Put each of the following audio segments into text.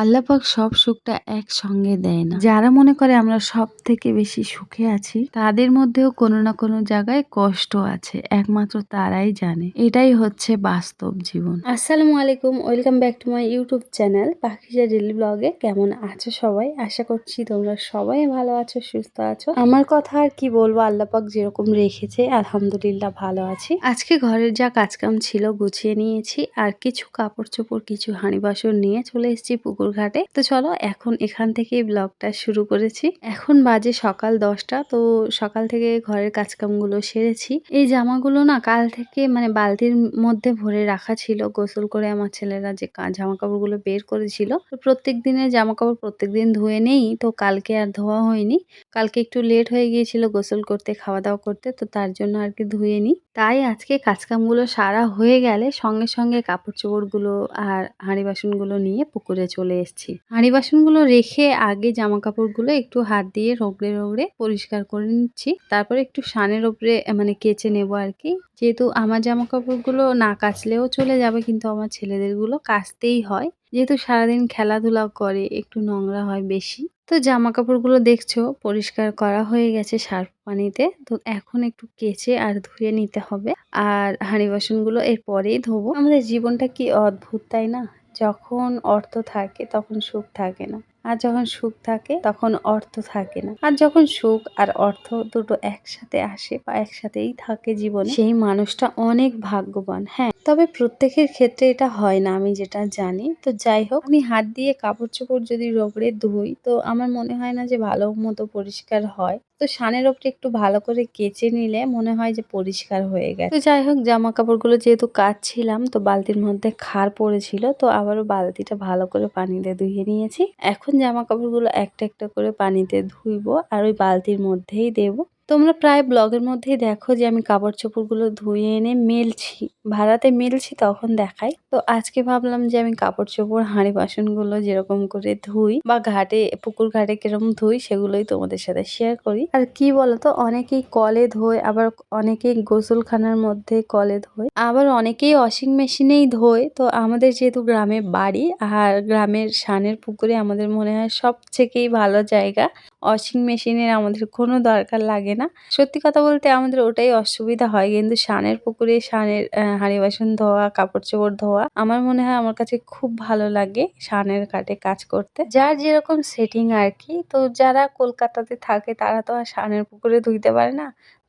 আল্লাপাক সব সুখটা একসঙ্গে দেয় না। যারা মনে করে আমরা সব থেকে বেশি সুখে আছি তাদের মধ্যেও কোনো না কোনো জায়গায় কষ্ট আছে একমাত্র তারাই জানে। এটাই হচ্ছে বাস্তব জীবন। আসসালামু আলাইকুম welcome back to my YouTube channel Pakhija daily ব্লগে। কেমন আছো সবাই? আশা করছি তোমরা সবাই ভালো আছো সুস্থ আছো। আমার কথা আর কি বলব আল্লাপাক যেরকম রেখেছে আলহামদুলিল্লাহ ভালো আছি। আজকে ঘরের যা কাজকাম ছিল গুছিয়ে নিয়েছি আর কিছু কাপড় চোপড় কিছু হাঁড়ি বাসন নিয়ে চলে এসেছি পুকুর ঘাটে তো চলো এখন এখান থেকে ব্লগটা শুরু করেছি। এখন বাজে সকাল দশটা, তো সকাল থেকে ঘরের কাজকামগুলো সেরেছি। এই জামাগুলো না কাল থেকে মানে বালতির মধ্যে ভরে রাখা ছিল। গোসল করে আমার ছেলেরা যে জামা কাপড়গুলো বের করেছিল। তো প্রত্যেক দিনের জামা কাপড় প্রত্যেক দিন ধুয়ে নেই, তো কালকে আর ধোয়া হয়নি। কালকে একটু লেট হয়ে গিয়েছিল গোসল করতে খাওয়া দাওয়া করতে, তো তার জন্য আর কি ধুয়ে নিই। তাই আজকে কাজকামগুলো সারা হয়ে গেলে সঙ্গে সঙ্গে কাপড় চোপড়গুলো আর হাঁড়ি বাসনগুলো নিয়ে পুকুরে চলে এসেছি। হাঁড়ি বাসনগুলো রেখে আগে জামা কাপড়গুলো একটু হাত দিয়ে রগড়ে রোগড়ে পরিষ্কার করে নিচ্ছি। তারপরে একটু সানের ওপরে মানে কেচে নেব আর কি। যেহেতু আমার জামা কাপড়গুলো না কাচলেও চলে যাবে, কিন্তু আমার ছেলেদেরগুলো কাচতেই হয়। যেহেতু সারাদিন খেলাধুলা করে, একটু নোংরা হয় বেশি। তো জামা কাপড়গুলো দেখছ, পরিষ্কার করা হয়ে গেছে সার্ফ পানিতে। তো এখন একটু কেচে আর ধুয়ে নিতে হবে। আর হাঁড়ি বাসনগুলো এরপরেই ধোবো। আমাদের জীবনটা কি অদ্ভুত, তাই না? যখন অর্থ থাকে, তখন সুখ থাকে না। আর যখন সুখ থাকে, তখন অর্থ থাকে না। আর যখন সুখ আর অর্থ দুটো একসাথে আসে বা একসাথেই থাকে জীবনে, সেই মানুষটা অনেক ভাগ্যবান। হ্যাঁ তবে প্রত্যেকের ক্ষেত্রে এটা হয় না, আমি যেটা জানি। তো যাই হোক, আমি হাত দিয়ে কাপড় চোপড় যদি রগড়ে ধুই, তো আমার মনে হয় না যে ভালো মতো পরিষ্কার হয়। তো সানের ওপরে একটু ভালো করে কেচে নিলে মনে হয় যে পরিষ্কার হয়ে গেছে। তো যাই হোক জামা কাপড়গুলো যেহেতু কাচছিলাম তো বালতির মধ্যে খার পড়েছিল, তো আবারও বালতিটা ভালো করে পানিতে ধুয়ে নিয়েছি। এখন জামা কাপড়গুলো একটা একটা করে পানিতে ধুইবো, আর ওই বালতির মধ্যেই দেবো। তোমরা প্রায় ব্লগের মধ্যেই দেখো যে আমি কাপড় চোপড়গুলো ধুয়ে এনে মেলছি। ভাড়াতে মেলছি, তখন দেখাই। তো আজকে ভাবলাম যে আমি কাপড় চোপড়, হাঁড়ি বাসনগুলো যেরকম করে ধুই বা ঘাটে, পুকুর ঘাটে কীরকম ধুই, সেগুলোই তোমাদের সাথে শেয়ার করি। আর কি বলতো, অনেকেই কলে ধোয়, আবার অনেকেই গোসলখানার মধ্যে কলে ধোয়। আবার অনেকেই ওয়াশিং মেশিনেই ধোয়। তো আমাদের যেহেতু গ্রামে বাড়ি, আর গ্রামের সানের পুকুরে আমাদের মনে হয় সব থেকেই ভালো জায়গা। ওয়াশিং মেশিনের আমাদের কোনো দরকার লাগে না। সত্যি কথা বলতে আমাদের ওটাই অসুবিধা হয়, কিন্তু সানের পুকুরে সানের হাঁড়ি বাসন ধোয়া, কাপড় চোপড় ধোয়া, আমার মনে হয় আমার কাছে খুব ভালো লাগে সানের কাটে কাজ করতে। যার যেরকম সেটিং আর কি তো যারা কলকাতাতে থাকে, তারা তো আর সানের পুকুরে ধুইতে পারে না।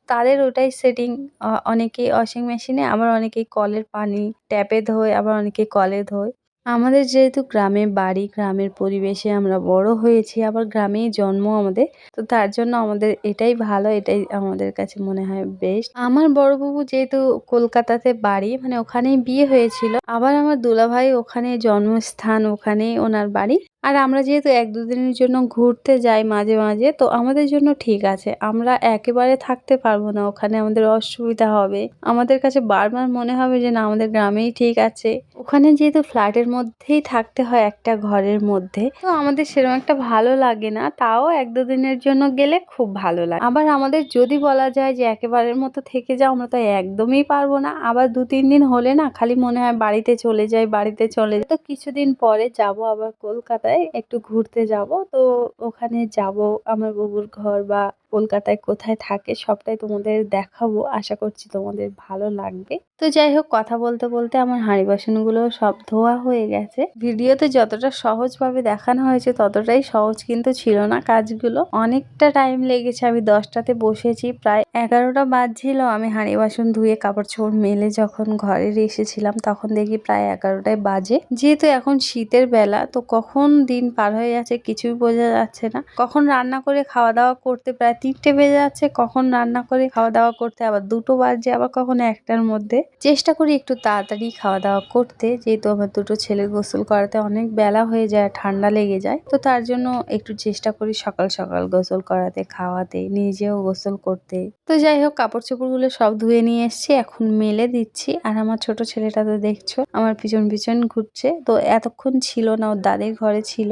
তাদের ওটাই সেটিং অনেকেই ওয়াশিং মেশিনে আবার অনেকেই কলের পানি ট্যাপে ধোয়, আবার অনেকে কলে ধোয়। আমাদের যেহেতু গ্রামে বাড়ি, গ্রামের পরিবেশে আমরা বড় হয়েছি, আবার গ্রামেই জন্ম আমাদের, তো তার জন্য আমাদের এটাই ভালো, এটাই আমাদের কাছে মনে হয় বেশ আমার বড় বাবু যেহেতু কলকাতাতে বাড়ি মানে ওখানেই বিয়ে হয়েছিল, আবার আমার দুলাভাই ওখানে জন্মস্থান, ওখানেই ওনার বাড়ি। আর আমরা যেহেতু এক দুদিনের জন্য ঘুরতে যাই মাঝে মাঝে, তো আমাদের জন্য ঠিক আছে। আমরা একেবারে থাকতে পারব না, ওখানে আমাদের অসুবিধা হবে। আমাদের কাছে বারবার মনে হবে যে, না, আমাদের গ্রামেই ঠিক আছে। ওখানে যেহেতু ফ্ল্যাটের মধ্যেই থাকতে হয় একটা ঘরের মধ্যে, তো আমাদের সেরকম একটা ভালো লাগে না। তাও এক দুদিনের জন্য গেলে খুব ভালো লাগে। আবার আমাদের যদি বলা যায় যে, একেবারের মতো থেকে যাও, আমরা তো একদমই পারব না। আবার দু তিন দিন হলে না, খালি মনে হয় বাড়িতে চলে যাই, বাড়িতে চলে যাই। তো কিছুদিন পরে যাব আবার কলকাতায়। একটু ঘুরতে যাব। তো ওখানে যাব আমার বাবুর ঘর বা কলকাতায় কোথায় থাকে সবটাই তোমাদের দেখাবো। আশা করছি তোমাদের ভালো লাগবে। তো যাই হোক, কথা বলতে বলতে আমার হাঁড়ি বাসনগুলো সব ধোয়া হয়ে গেছে। ভিডিওতে যতটা সহজভাবে দেখানো হয়েছে ততটাই সহজ কিন্তু ছিল না কাজগুলো। অনেকটা টাইম লেগেছে, আমি দশটাতে বসেছি, প্রায় এগারোটা বাজছিল। আমি হাঁড়ি বাসন ধুয়ে কাপড় চোপড় মেলে যখন ঘরে এসেছিলাম, তখন দেখি প্রায় এগারোটায় বাজে। যেহেতু এখন শীতের বেলা, তো কখন দিন পার হয়ে যাচ্ছে কিছুই বোঝা যাচ্ছে না। কখন রান্না করে খাওয়া দাওয়া করতে প্রায় তিনটে বেজে যাচ্ছে, কখন রান্না করে খাওয়া দাওয়া করতে, আবার দুটো বাজে, আবার কখন একটার মধ্যে। চেষ্টা করি একটু তাড়াতাড়ি খাওয়া দাওয়া করতে, যেহেতু আমার দুটো ছেলে গোসল করাতে অনেক বেলা হয়ে যায়, ঠান্ডা লেগে যায়। তো তার জন্য একটু চেষ্টা করি সকাল সকাল গোসল করাতে, খাওয়াতে, নিজেও গোসল করতে। তো যাই হোক কাপড় চোপড়গুলো সব ধুয়ে নিয়ে এসছি, এখন মেলে দিচ্ছি। আর আমার ছোট ছেলেটা তো দেখছ, আমার পিছন পিছন ঘুরছে। তো এতক্ষণ ছিল না, ওর দাদের ঘরে ছিল।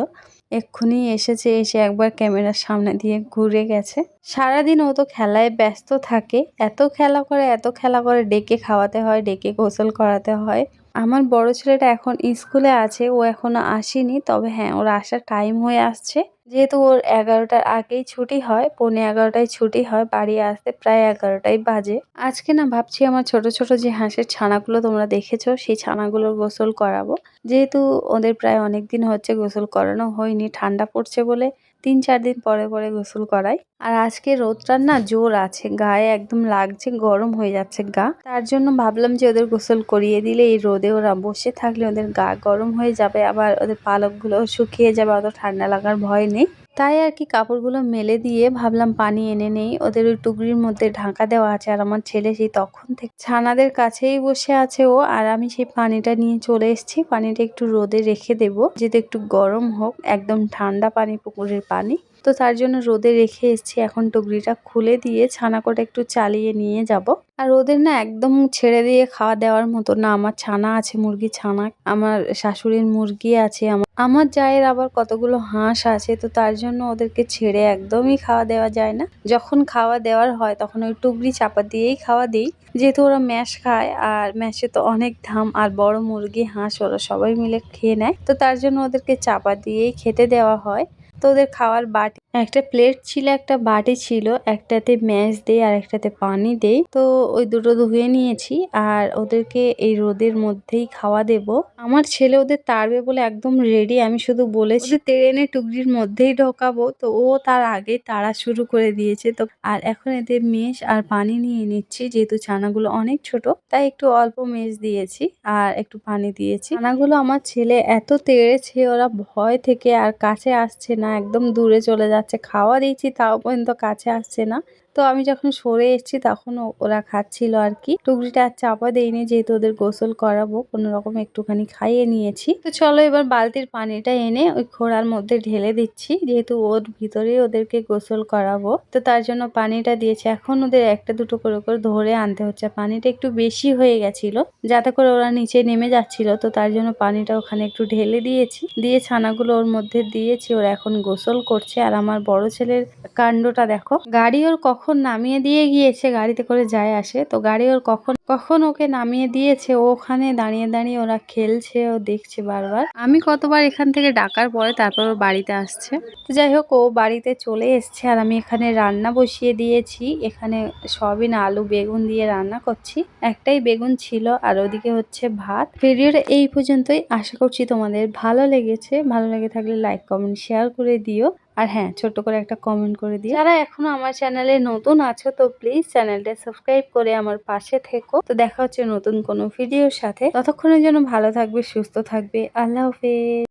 এক্ষুনি এসেছে, এসে একবার ক্যামেরার সামনে দিয়ে ঘুরে গেছে। সারাদিন ও তো খেলায় ব্যস্ত থাকে। এত খেলা করে, এত খেলা করে ডেকে খাওয়াতে হয়, ডেকে গোসল করাতে হয়। আমার বড় ছেলেটা এখন স্কুলে আছে, ও এখনও আসেনি। তবে হ্যাঁ ওর আসার টাইম হয়ে আসছে। যেহেতু ওর এগারোটার আগেই ছুটি হয়, পৌনে এগারোটায় ছুটি হয়, বাড়ি আসতে প্রায় এগারোটাই বাজে। আজকে না ভাবছি আমার ছোট ছোট যে হাঁসের ছানাগুলো তোমরা দেখেছ, সেই ছানাগুলোর গোসল করাবো। যেহেতু ওদের প্রায় অনেক দিন হচ্ছে গোসল করানো হয়নি, ঠান্ডা পড়ছে বলে তিন চার দিন পরে পরে গোসল করাই। আর আজকে রোদটার না জোর আছে, গায়ে একদম লাগছে, গরম হয়ে যাচ্ছে গা। তার জন্য ভাবলাম যে ওদের গোসল করিয়ে দিলে এই রোদে ওরা বসে থাকলে ওদের গা গরম হয়ে যাবে, আবার ওদের পালকগুলো শুকিয়ে যাবে, অত ঠান্ডা লাগার ভয় নেই। তাই আর কি কাপড়গুলো মেলে দিয়ে ভাবলাম পানি এনে নেই। ওদের ওই টুকরির মধ্যে ঢাকা দেওয়া আছে আর আমার ছেলে সেই তখন থেকে ছানাদের কাছেই বসে আছে ও। আর আমি সেই পানিটা নিয়ে চলে এসেছি। পানিটা একটু রোদে রেখে দেব। যেহেতু একটু গরম হোক, একদম ঠান্ডা পানি, পুকুরের পানি। তো তার জন্য রোদে রেখে এসেছি। এখন টুকরিটা খুলে দিয়ে ছানা করে একটু চালিয়ে নিয়ে যাব। আর ওদের না একদম ছেড়ে দিয়ে খাওয়া দেওয়ার মতো না। আমার ছানা আছে, মুরগি ছানা। আমার শাশুড়ির মুরগি আছে, আমার আমার জায়ের আবার কতগুলো হাঁস আছে। তো তার জন্য ওদেরকে ছেড়ে একদমই খাওয়া দেওয়া যায় না। যখন খাওয়া দেওয়ার হয় তখন ওই টুকরি চাপা দিয়েই খাওয়া দিই। যেহেতু ওরা ম্যাশ খায় আর ম্যাশে তো অনেক ধাম আর বড় মুরগি, হাঁস ওরা সবাই মিলে খেয়ে নেয়। তো তার জন্য ওদেরকে চাপা দিয়েই খেতে দেওয়া হয়। তো ওদের খাওয়ার বাটি। একটা প্লেট ছিল একটা বাটি ছিল একটাতে ম্যাশ দেই আর একটাতে পানি দেই তো ওই দুটো ধুয়ে নিয়েছি আর ওদেরকে এই রোদের মধ্যেই খাওয়া দেব। আমার ছেলে ওদের তাড়বে বলে একদম রেডি আমি শুধু বলেছি এনে টুকরির মধ্যেই ঢোকাবো। তো ও তার আগে তাড়া শুরু করে দিয়েছে। তো আর এখন এদের মেশ আর পানি নিয়ে নিচ্ছি যেহেতু ছানাগুলো অনেক ছোট তাই একটু অল্প মেশ দিয়েছি আর একটু পানি দিয়েছি। ছানাগুলো আমার ছেলে এত তেড়েছে ওরা ভয় থেকে আর কাছে আসছে না। একদম দূরে চলে যাচ্ছে খাওয়া দিয়েছি তাও পর্যন্ত কাছে আসছে না। তো আমি যখন সরে এসেছি তখন ওরা খাচ্ছিল আর কি। টুকরিটা আর চাপা দেইনি, যেহেতু ওদের গোসল করাবো, কোনো রকম একটুখানি খাইয়ে নিয়েছি। তো চলো এবার বালতির পানিটা এনে ওই খোড়ার মধ্যে ঢেলে দিচ্ছি, যেহেতু ওর ভিতরে ওদেরকে গোসল করাবো। তো তার জন্য পানিটা দিয়েছি। এখন ওদের একটা দুটো করে করে ধরে আনতে হচ্ছে। পানিটা একটু বেশি হয়ে গেছিল, যাতে করে ওরা নিচে নেমে যাচ্ছিল। তো তার জন্য পানিটা ওখানে একটু ঢেলে দিয়েছি। দিয়ে ছানাগুলো ওর মধ্যে দিয়েছি। ওরা এখন গোসল করছে। আর আমার বড় ছেলের কাণ্ডটা দেখো। গাড়ি ওর কখন নামিয়ে দিয়ে গিয়েছে গাড়িতে করে যায় আসে, তো গাড়ি ওর কখন কখন ওকে নামিয়ে দিয়েছে ওখানে দাঁড়িয়ে দাঁড়িয়ে ওরা খেলছে, ও দেখছে বারবার। আমি কতবার এখান থেকে ডাকার পরে তারপর ও বাড়িতে আসছে। তো যাই হোক, ও বাড়িতে চলে এসছে আর আমি এখানে রান্না বসিয়ে দিয়েছি। এখানে সয়াবিন আলু বেগুন দিয়ে রান্না করছি। একটাই বেগুন ছিল আর ওদিকে হচ্ছে ভাত। ভিডিওটা এই পর্যন্তই। আশা করছি তোমাদের ভালো লেগেছে। ভালো লেগে থাকলে লাইক কমেন্ট শেয়ার করে দিও। আর হ্যাঁ ছোট করে একটা কমেন্ট করে দিই যারা এখনও আমার চ্যানেলে নতুন আছো, তো প্লিজ চ্যানেলটা সাবস্ক্রাইব করে আমার পাশে থেকো। তো দেখা হচ্ছে নতুন কোনো ভিডিওর সাথে। ততক্ষণের জন্য ভালো থাকবে, সুস্থ থাকবে। আল্লাহ হাফেজ।